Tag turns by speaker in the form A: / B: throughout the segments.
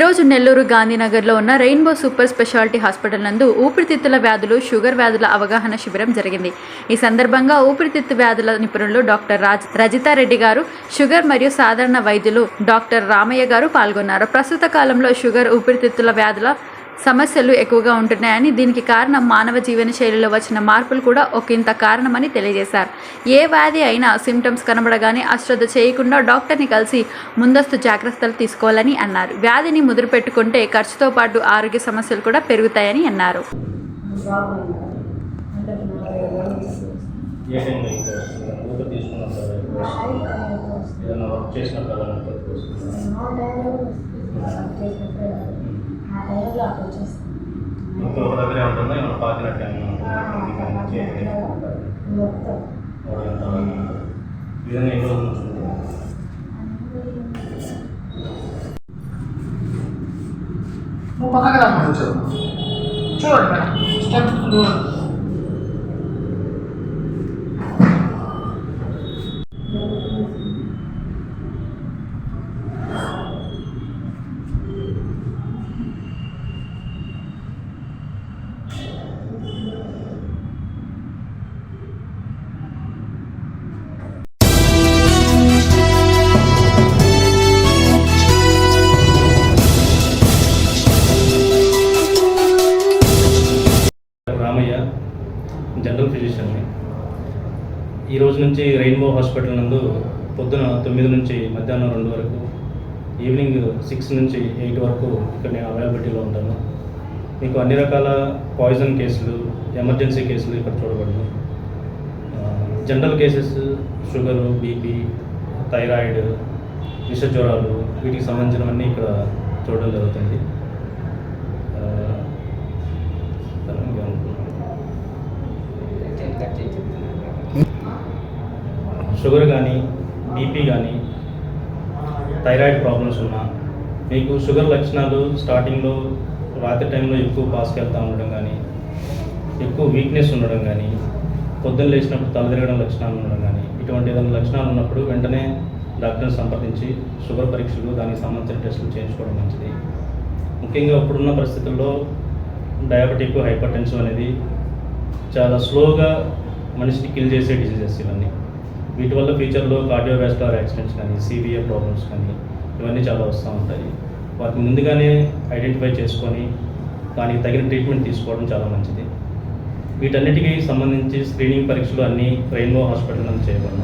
A: ఈరోజు నెల్లూరు గాంధీనగర్లో ఉన్న rainbow super speciality hospital నందు ఊపిరితిత్తుల వ్యాధులు షుగర్ వ్యాధుల అవగాహన శిబిరం జరిగింది. ఈ సందర్భంగా ఊపిరితిత్తు వ్యాధుల నిపుణులు డాక్టర్ రాజ్ రజితారెడ్డి గారు షుగర్ మరియు సాధారణ వైద్యులు డాక్టర్ రామయ్య గారు పాల్గొన్నారు. ప్రస్తుత కాలంలో షుగర్ ఊపిరితిత్తుల వ్యాధుల సమస్యలు ఎక్కువగా ఉంటున్నాయని దీనికి కారణం మానవ జీవన శైలిలో వచ్చిన మార్పులు కూడా ఒకంత కారణమని తెలియజేశారు. ఏ వ్యాధి అయినా సిమ్టమ్స్ కనబడగానే అశ్రద్ధ చేయకుండా డాక్టర్ని కలిసి ముందస్తు జాగ్రత్తలు తీసుకోవాలని అన్నారు. వ్యాధిని ముదురు పెట్టుకుంటే ఖర్చుతో పాటు ఆరోగ్య సమస్యలు కూడా పెరుగుతాయని అన్నారు.
B: టైంలో ఎక్కువ వస్తుంది ఊపిరి తీసుకున్నప్పుడు ఎక్కువ వస్తుంది ఏదైనా వర్క్ చేసినప్పుడు అలా ఎక్కువ వస్తుంది ఇంకా ఒక దగ్గరే ఉంటుందా. పాకినట్టు విధంగా ఎన్ని రోజుల
C: నువ్వు పక్కకి చూడండి మేడం స్టెప్ చూడండి.
B: ఈ రోజు నుంచి రెయిన్బో హాస్పిటల్ నందు పొద్దున తొమ్మిది నుంచి మధ్యాహ్నం రెండు వరకు ఈవినింగ్ సిక్స్ నుంచి ఎయిట్ వరకు ఇక్కడ నేను అవైలబిలిటీలో ఉంటాను మీకు అన్ని రకాల పాయిజన్ కేసులు ఎమర్జెన్సీ కేసులు ఇక్కడ చూడబడదు general cases sugar BP thyroid విష జ్వరాలు వీటికి సంబంధించినవన్నీ ఇక్కడ చూడడం జరుగుతుంది ఆ, ఇంకా అనుకున్నాను. షుగర్ కానీ బీపీ కానీ థైరాయిడ్ ప్రాబ్లమ్స్ ఉన్నా మీకు షుగర్ లక్షణాలు స్టార్టింగ్లో రాత్రి టైంలో ఎక్కువ పాస్కి వెళ్తూ ఉండడం కానీ ఎక్కువ వీక్నెస్ ఉండడం కానీ పొద్దున్న లేచినప్పుడు తలదిరగడం లక్షణాలు ఉండడం కానీ ఇటువంటి ఏదైనా లక్షణాలు ఉన్నప్పుడు వెంటనే డాక్టర్ని సంప్రదించి షుగర్ పరీక్షలు దానికి సంబంధించిన టెస్టులు చేయించుకోవడం మంచిది. ముఖ్యంగా ఇప్పుడున్న పరిస్థితుల్లో డయాబెటిక్ హైపర్ టెన్షన్ అనేది చాలా స్లోగా మనిషిని కిల్ చేసే డిసీజెస్ ఇవన్నీ. వీటి వల్ల ఫ్యూచర్లో కార్డియోవాస్కులర్ యాక్సిడెంట్స్ కానీ సివియర్ ప్రాబ్లమ్స్ కానీ ఇవన్నీ చాలా వస్తూ ఉంటాయి. వాటిని ముందుగానే ఐడెంటిఫై చేసుకొని దానికి తగిన ట్రీట్మెంట్ తీసుకోవడం చాలా మంచిది. వీటన్నిటికీ సంబంధించి స్క్రీనింగ్ పరీక్షలు అన్నీ రెయిన్బో హాస్పిటల్ నుంచి చేయబడిన.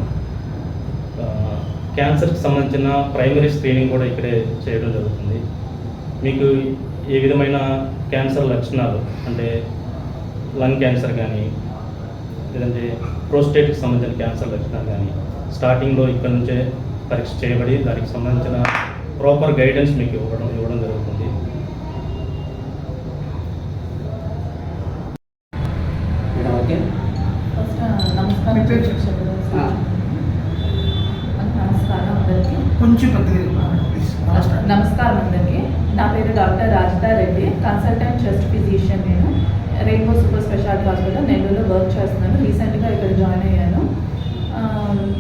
B: క్యాన్సర్కి సంబంధించిన ప్రైమరీ స్క్రీనింగ్ కూడా ఇక్కడే చేయడం జరుగుతుంది. మీకు ఏ విధమైన క్యాన్సర్ లక్షణాలు అంటే లంగ్ క్యాన్సర్ కానీ లేదంటే ప్రోస్టేట్కి సంబంధించిన క్యాన్సర్ లక్షణాలు కానీ స్టార్టింగ్లో ఇక్కడ నుంచే పరీక్ష చేయబడి దానికి సంబంధించిన ప్రాపర్ గైడెన్స్ మీకు ఇవ్వడం ఇవ్వడం జరుగుతుంది.
D: నమస్కారం అందరికీ. నా పేరు doctor Rajitha Reddy consultant chest physician నేను. రెయిన్బో సూపర్ స్పెషాలిటీ హాస్పిటల్ నెల్లూరులో వర్క్ చేస్తున్నాను. రీసెంట్గా ఇక్కడ జాయిన్ అయ్యాను.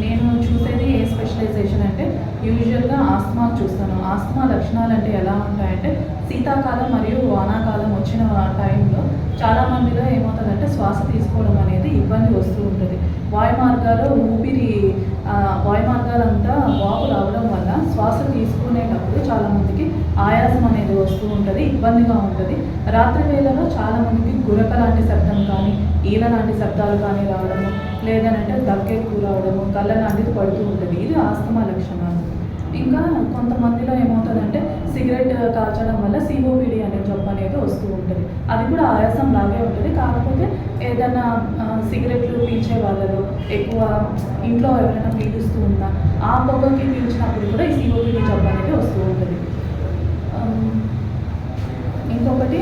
D: నేను చూసేది ఏ స్పెషలైజేషన్ అంటే యూజువల్గా ఆస్తమా చూస్తాను. ఆస్తమా లక్షణాలు అంటే ఎలా ఉంటాయంటే శీతాకాలం మరియు వానాకాలం వచ్చిన టైంలో చాలామందిలో ఏమవుతుందంటే శ్వాస తీసుకోవడం అనేది ఇబ్బంది వస్తూ ఉంటుంది. వాయు మార్గాలు ఊపిరి వాయు మార్గాలంతా వాపు రావడం వల్ల శ్వాస తీసుకునేటప్పుడు చాలామందికి ఆయాసం అనేది వస్తూ ఉంటుంది ఇబ్బందిగా ఉంటుంది. రాత్రి వేళలో చాలా మందికి గురక లాంటి శబ్దం కానీ ఈల లాంటి శబ్దాలు కానీ రావడము లేదనంటే దగ్గెక్కువ రావడము కళ్ళ లాంటిది పడుతూ ఉంటుంది. ఇది ఆస్తమా లక్షణాలు. ఇంకా కొంతమందిలో ఏమవుతుందంటే సిగరెట్ కాల్చడం వల్ల సిఓపిడి అనే జబ్బు అనేది వస్తూ ఉంటుంది. అది కూడా ఆయాసం లాగే ఉంటుంది. కాకపోతే ఏదైనా సిగరెట్లు పీల్చే వాళ్ళలో ఎక్కువ ఇంట్లో ఎవరైనా పీలుస్తూ ఉన్నా ఆ పొగకి పీల్చినప్పుడు కూడా ఈ సిఓపిడి జబ్బు అనేది వస్తూ ఉంటుంది ఆమ్, ఇంకొకటి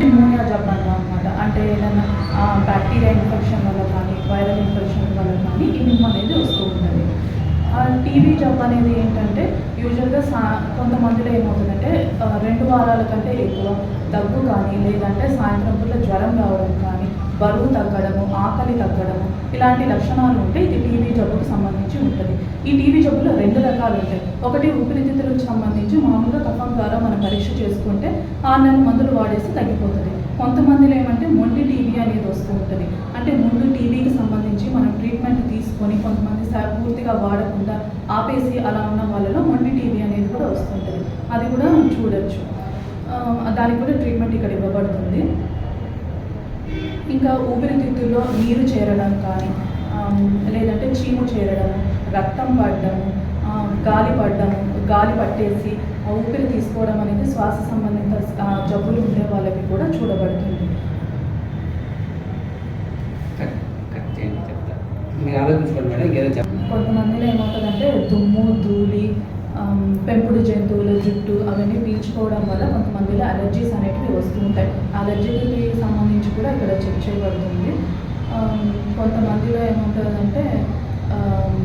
D: న్యూమోనియా జబ్బు అంటాం అనమాట అంటే ఏదైనా బ్యాక్టీరియా ఇన్ఫెక్షన్ వల్ల కానీ వైరల్ ఇన్ఫెక్షన్ వల్ల అనేది వస్తూ ఉంటుంది. టీబీ జబ్బు అనేది ఏంటంటే యూజువల్గా సా కొంతమందిలో ఏమవుతుందంటే రెండు వారాల కంటే ఎక్కువ దగ్గు కానీ లేదంటే సాయంత్రం పూట జ్వరం రావడం కానీ బరువు తగ్గడము ఆకలి తగ్గడము ఇలాంటి లక్షణాలు ఉంటే ఇది టీబీ జబ్బుకు సంబంధించి ఉంటుంది. ఈ టీబీ జబ్బులో రెండు రకాలు ఉంటాయి. ఒకటి ఊపిరితిత్తులకు సంబంధించి మామూలుగా కఫం ద్వారా మనం పరీక్ష చేసుకుంటే ఆరు నెలల మందులు వాడేసి తగ్గిపోతుంది. కొంతమందిలో ఏమంటే మొండి టీబీ అనేది వస్తూ ఉంటుంది. అంటే ముందు టీబీకి సంబంధించి మనం ట్రీట్మెంట్ తీసుకొని కొంతమంది పూర్తిగా వాడకుండా ఆపేసి అలా ఉన్న వాళ్ళలో మొండి టీబీ అనేది కూడా వస్తుంటుంది అది కూడా చూడొచ్చు. దానికి కూడా ట్రీట్మెంట్ ఇక్కడ ఇవ్వబడుతుంది. ఇంకా ఊపిరితిత్తుల్లో నీరు చేరడం కానీ లేదంటే చీము చేరడం రక్తం పడడం గాలి పడడం గాలి పట్టేసి ఊపిరి తీసుకోవడం అనేది శ్వాస సంబంధిత జబ్బులు ఉండే వాళ్ళకి కూడా చూడబడుతుంది. కొంతమందిలో ఏమవుతుందంటే దుమ్ము ధూళి పెంపుడు జంతువుల జుట్టు అవన్నీ పీల్చుకోవడం వల్ల కొంతమందిలో అలర్జీస్ అనేటివి వస్తూ ఉంటాయి. అలర్జీకి సంబంధించి కూడా ఇక్కడ చెక్ చేయబడుతుంది. కొంతమందిలో ఏమవుతుందంటే ఆమ్,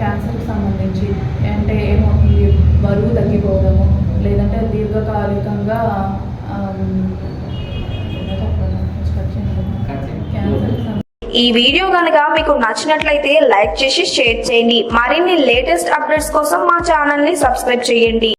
D: క్యాన్సర్కి సంబంధించి అంటే ఏమవుతుంది? బరువు తగ్గిపోవడము లేదంటే దీర్ఘకాలికంగా
E: ఈ వీడియో కనుక మీకు నచ్చినట్లయితే లైక్ చేసి షేర్ చేయండి. మరిన్ని లేటెస్ట్ అప్డేట్స్ కోసం మా ఛానల్ని సబ్స్క్రైబ్ చేయండి.